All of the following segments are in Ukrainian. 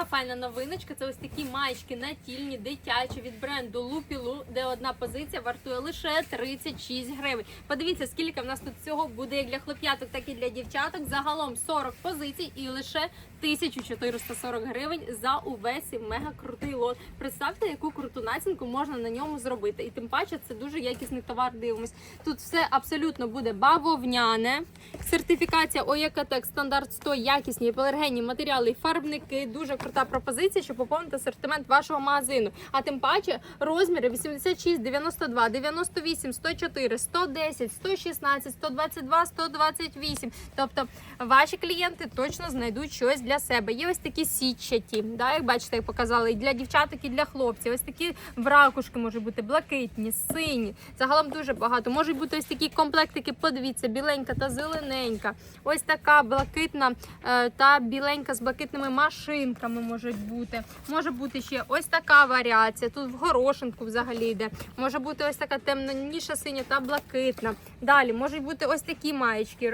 мега файна новиночка. Це ось такі маєчки натільні, дитячі від бренду Лупілу, де одна позиція вартує лише 36 гривень. Подивіться, скільки в нас тут всього буде як для хлоп'яток, так і для дівчаток. Загалом 40 позицій і лише 1440 гривень за увесь мега крутий лот. Представте, яку круту націнку можна на ньому зробити. І тим паче це дуже якісний товар. Дивимось. Тут все абсолютно буде бавовняне. Сертифікація ОЄКТЕК стандарт 100, якісні полергенні матеріали, фарбники. Дуже крута пропозиція, щоб поповнити асортимент вашого магазину. А тим паче розміри 86, 92, 98, 104, 110, 116, 122, 128. Тобто ваші клієнти точно знайдуть щось для себе. Є ось такі сітчаті, да, як бачите, як показали, і для дівчаток, і для хлопців. Ось такі в ракушки можуть бути блакитні, сині. Загалом дуже багато. Можуть бути ось такі комплектики, подивіться, біленька та зелененька. Ось така блакитна е, та біленька з блакитними машинками можуть бути. Може бути ще ось така варіація. Тут в горошинку взагалі йде. Може бути ось така темніша синя та блакитна. Далі можуть бути ось такі маєчки,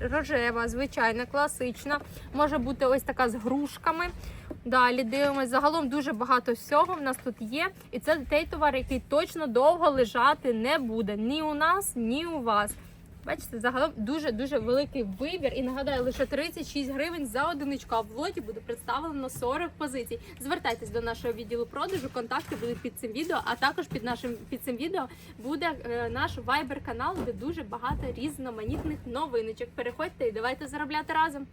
рожева, звичайна, класична. Може бути ось така з грушками. Далі дивимось. Загалом дуже багато всього в нас тут є. І це той товар, який точно довго лежати не буде ні у нас, ні у вас. Бачите, загалом дуже дуже великий вибір. І нагадаю, лише 36 гривень за одиничку. А в лоті буде представлено 40 позицій. Звертайтесь до нашого відділу продажу. Контакти будуть під цим відео. А також під нашим під цим відео буде е, наш вайбер канал, де дуже багато різноманітних новиночок. Переходьте і давайте заробляти разом.